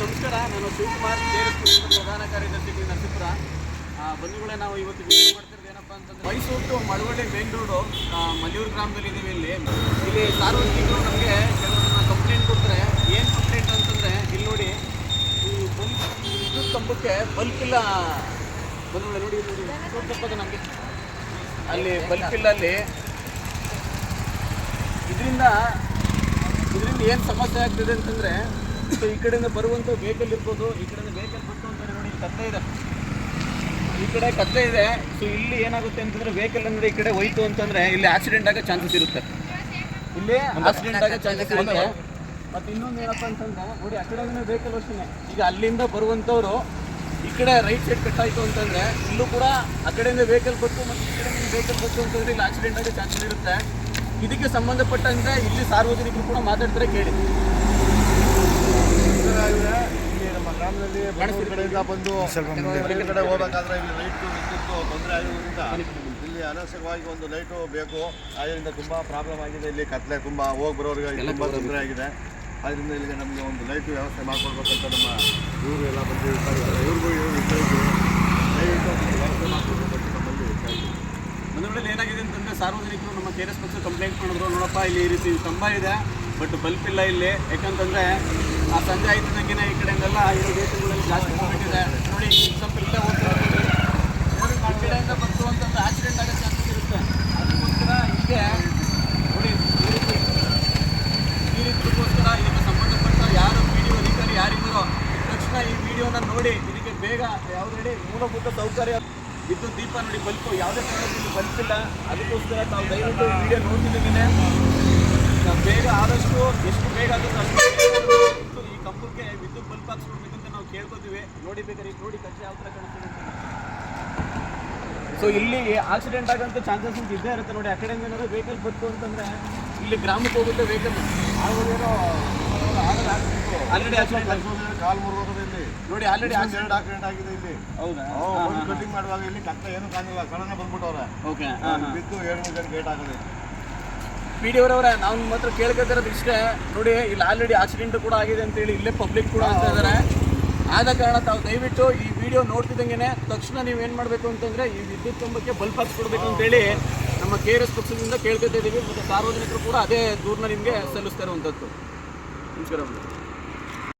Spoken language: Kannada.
ನಮಸ್ಕಾರ, ನಾನು ಶಿವಕುಮಾರ್ ಪ್ರಧಾನ ಕಾರ್ಯದರ್ಶಿ. ನರಸೀಪುರ. ಬಂಧುಗಳೇ ನಾವು ಇವತ್ತು ವಿಡಿಯೋ ಮಾಡ್ತಿರೋದು ಏನಪ್ಪ ಅಂತಂದ್ರೆ Mysuru to Malavalli main road Malliyuru ಗ್ರಾಮದಲ್ಲಿ ಇದ್ದೀವಿ ಇಲ್ಲಿ. ಇಲ್ಲಿ ಸಾರ್ವಜನಿಕರು ನಮಗೆ ಕೆಲವೊಂದನ್ನ ಕಂಪ್ಲೇಂಟ್ ಕೊಡ್ತಾರೆ ಏನು ಕಂಪ್ಲೇಂಟ್ ಅಂತಂದ್ರೆ, ಇಲ್ಲಿ ನೋಡಿ, ಈ ಬಲ್ಬ್ ವಿದ್ಯುತ್ ಕಂಬಕ್ಕೆ ಬಲ್ಪ್ ಇಲ್ಲ. ಬಂಧುಗಳೇ ನೋಡಿ ನೋಡಿ ನಮಗೆ. ಅಲ್ಲಿ ಬಲ್ಪ್ ಇಲ್ಲ ಅಲ್ಲಿ. ಇದರಿಂದ ಇದರಿಂದ ಏನು ಸಮಸ್ಯೆ ಆಗ್ತಿದೆ ಅಂತಂದ್ರೆ ಸೊ ಈ ಕಡೆಯಿಂದ ಬರುವಂಥ ವೆಹಿಕಲ್ ಇರ್ಬೋದು, ಈ ಕಡೆಯಿಂದ ವೆಹಿಕಲ್ ಬಂತು ಅಂತಾರೆ ನೋಡಿ ಕತ್ತೆ ಇದೆ. ಈ ಕಡೆ ಕತ್ತೆ ಇದೆ. ಸೊ ಇಲ್ಲಿ ಏನಾಗುತ್ತೆ ಅಂತಂದ್ರೆ ವೆಹಿಕಲ್ ಅಂದರೆ ಈ ಕಡೆ ಹೋಯ್ತು ಅಂತಂದ್ರೆ ಇಲ್ಲಿ ಆಕ್ಸಿಡೆಂಟ್ ಆಗೋ ಚಾನ್ಸಸ್ ಇರುತ್ತೆ. ಇಲ್ಲಿ ಆಕ್ಸಿಡೆಂಟ್ ಆಗೋ ಚಾನ್ಸಸ್ ಇರುತ್ತೆ. ಮತ್ತೆ ಇನ್ನೊಂದು ಏನಪ್ಪ ಅಂತಂದ್ರೆ, ನೋಡಿ, ಆ ಕಡೆಯಿಂದ ವೆಹಿಕಲ್ ಅಷ್ಟೇ ಈಗ ಅಲ್ಲಿಂದ ಬರುವಂಥವ್ರು ಈ ಕಡೆ ರೈಟ್ ಸೈಡ್ ಕಟ್ ಆಯ್ತು ಅಂತಂದ್ರೆ ಇಲ್ಲೂ ಕೂಡ ಆ ಕಡೆಯಿಂದ ವೆಹಿಕಲ್ ಬಂತು ಮತ್ತೆ ಈ ಕಡೆಯಿಂದ ವೆಹಿಕಲ್ ಬಂತು ಅಂತಂದ್ರೆ ಇಲ್ಲಿ ಆಕ್ಸಿಡೆಂಟ್ ಆಗೋ ಚಾನ್ಸಸ್ ಇರುತ್ತೆ. ಇದಕ್ಕೆ ಸಂಬಂಧಪಟ್ಟಂತೆ ಇಲ್ಲಿ ಸಾರ್ವಜನಿಕರು ಕೂಡ ಮಾತಾಡ್ತಾರೆ ಕೇಳಿ. ಗ್ರಾಮದಲ್ಲಿ ಬೆಂಗಳೂರು ಕಡೆಯಿಂದ ಬಂದು ಹೊರಗೆ ಕಡೆ ಹೋಗಬೇಕಾದ್ರೆ ಇಲ್ಲಿ ಲೈಟು ವಿದ್ಯುತ್ತು ತೊಂದರೆ ಆಗಿರೋದ್ರಿಂದ ಇಲ್ಲಿ ಅನವಶ್ಯಕವಾಗಿ ಒಂದು ಲೈಟು ಬೇಕು. ಅದರಿಂದ ತುಂಬಾ ಪ್ರಾಬ್ಲಮ್ ಆಗಿದೆ. ಇಲ್ಲಿ ಕತ್ಲೆ ತುಂಬ ಹೋಗಿ ಬರೋರಿಗೆ ತುಂಬಾ ತೊಂದರೆ ಆಗಿದೆ. ಅದರಿಂದ ಇಲ್ಲಿಗೆ ನಮಗೆ ಒಂದು ಲೈಟ್ ವ್ಯವಸ್ಥೆ ಮಾಡಿಕೊಡ್ಬೇಕಂತ ನಮ್ಮ ಇವರು ಎಲ್ಲ ಬಂದು ಇವ್ರಿಗೂ ಇವರು ದಯವಿಟ್ಟು ವ್ಯವಸ್ಥೆ ಮಾಡ್ಕೊಡ್ಬೇಕಂತ ನಮ್ಮಲ್ಲಿ ಏನಾಗಿದೆ ಅಂತಂದರೆ ಸಾರ್ವಜನಿಕರು ನಮ್ಮ ಕೆ ಎಸ್ ಪಕ್ಷ ಕಂಪ್ಲೇಂಟ್ ಮಾಡಿದ್ರು. ನೋಡಪ್ಪ, ಇಲ್ಲಿ ಈ ರೀತಿ ಕಂಬ ಇದೆ ಬಟ್ ಬಲ್ಪ್ ಇಲ್ಲ ಇಲ್ಲಿ. ಯಾಕಂತಂದ್ರೆ ಆ ಸಂಜೆ ಆಯ್ತಿದಂಗೆನೆ ಈ ಕಡೆಯಿಂದೆಲ್ಲ ಐದು ದೇಶಗಳಲ್ಲಿ ಜಾಸ್ತಿ ಹೋಗ್ಬಿಟ್ಟಿದೆ ನೋಡಿ, ಸ್ವಲ್ಪ ಇಲ್ಲೇ ಹೋಗ್ತಾರೆ ಕಡೆಯಿಂದ ಬಂತು ಅಂತಂದ್ರೆ ಆಕ್ಸಿಡೆಂಟ್ ಆಗೋ ಚಾನ್ಸಸ್ ಇರುತ್ತೆ. ಅದಕ್ಕೋಸ್ಕರ ಹೀಗೆ ನೋಡಿ, ಈ ರೀತಿ, ಈ ರೀತಿಗೋಸ್ಕರ ಇದಕ್ಕೆ ಸಂಬಂಧಪಟ್ಟ ಯಾರು ವಿಡಿಯೋ ಅಧಿಕಾರಿ ಯಾರಿದ್ದಾರೋ ತಕ್ಷಣ ಈ ವಿಡಿಯೋನ ನೋಡಿ, ಇದಕ್ಕೆ ಬೇಗ ಯಾವುದೇ ಮೂಲಭೂತ ಸೌಕರ್ಯ. ವಿದ್ಯುತ್ ದೀಪ ನೋಡಿ, ಬಲ್ಪು ಯಾವುದೇ ಕಾರಣಕ್ಕೂ ಬಲ್ಪಿಲ್ಲ. ಅದಕ್ಕೋಸ್ಕರ ತಾವು ದಯವಿಟ್ಟು ವಿಡಿಯೋ ನೋಡ್ತಿದ್ದೀನಿ ಬೇಗ ಆದಷ್ಟು ಎಷ್ಟು ಬೇಗ ಆದಷ್ಟು ಬೇಗ ಇಟ್ಟು ಈ ಕಂಬಕ್ಕೆ ವಿದ್ಯುತ್ ಬಲ್ಪ್ ಹಾಕ್ಸ್ಕೊಡ್ಬೇಕಂತ ನಾವು ಕೇಳ್ಕೊತೀವಿ. ನೋಡಿ ಬೇಕಾದ್ರೆ ನೋಡಿ ಕಚ್ಚೆ ಯಾವ ಥರ ಕಾಣಿಸ್ತಿದೆ ಸೊ ಇಲ್ಲಿ ಆಕ್ಸಿಡೆಂಟ್ ಆಗೋಂಥ ಚಾನ್ಸಸ್ ಇದ್ದೇ ಇರುತ್ತೆ ನೋಡಿ. ಆ ಕಡೆಯಿಂದ ಏನಾದ್ರು ವೆಹಿಕಲ್ ಬಂತು ಅಂತಂದ್ರೆ ಇಲ್ಲಿ ಗ್ರಾಮಕ್ಕೆ ಹೋಗುತ್ತೆ ವೆಹಿಕಲ್ ಆಗೋದೇನೋ. ಆಲ್ರೆಡಿ ಆಕ್ಸಿಡೆಂಟ್ ಕಾಲ್ ಮುರಿದೋಗಿದೆ ಇಲ್ಲಿ. ನೋಡಿ ಆಲ್ರೆಡಿ ಆಕ್ಸಿಡೆಂಟ್ ಎರಡು ಆಕ್ಸಿಡೆಂಟ್ ಆಗಿದೆ ಇಲ್ಲಿ. ಹೌದಾ? ಕಟಿಂಗ್ ಮಾಡುವಾಗ ಇಲ್ಲಿ ಕತ್ತ ಏನು ಕಾಣಿಲ್ಲ. ಸಡನ್ ಬಂದ್ಬಿಟ್ಟವ್ರೆ. ಓಕೆ ಬಿದ್ದು ಏಳು ಮೂರು ಜನ ಗೇಟ್ ಆಗಿದೆ ಪಿ ಡಿ ಅವರವರೇ ನಾವು ನಿಮ್ಮ ಹತ್ರ ಕೇಳ್ಕೊತಿರೋದು ಇಷ್ಟೇ. ನೋಡಿ ಇಲ್ಲಿ ಆಲ್ರೆಡಿ ಆಕ್ಸಿಡೆಂಟ್ ಕೂಡ ಆಗಿದೆ ಅಂತೇಳಿ ಇಲ್ಲೇ ಪಬ್ಲಿಕ್ ಕೂಡ ಅಂತ ಇದ್ದಾರೆ ಆದ ಕಾರಣ ತಾವು ದಯವಿಟ್ಟು ಈ ವಿಡಿಯೋ ನೋಡ್ತಿದ್ದಂಗೆ ತಕ್ಷಣ ನೀವು ಏನು ಮಾಡಬೇಕು ಅಂತಂದರೆ ಈ ವಿದ್ಯುತ್ ಕಂಬಕ್ಕೆ ಬಲ್ಪ್ ಹಾಕ್ಸ್ಕೊಡ್ಬೇಕು ಅಂತೇಳಿ ನಮ್ಮ ಕೆ ಆರ್ ಎಸ್ ಪಕ್ಷದಿಂದ ಕೇಳ್ಕೊತಾ ಇದ್ದೀವಿ. ಮತ್ತು ಸಾರ್ವಜನಿಕರು ಕೂಡ ಅದೇ ದೂರನ್ನ ನಿಮಗೆ ಸಲ್ಲಿಸ್ತಾ ಇರುವಂಥದ್ದು ನಮಸ್ಕಾರ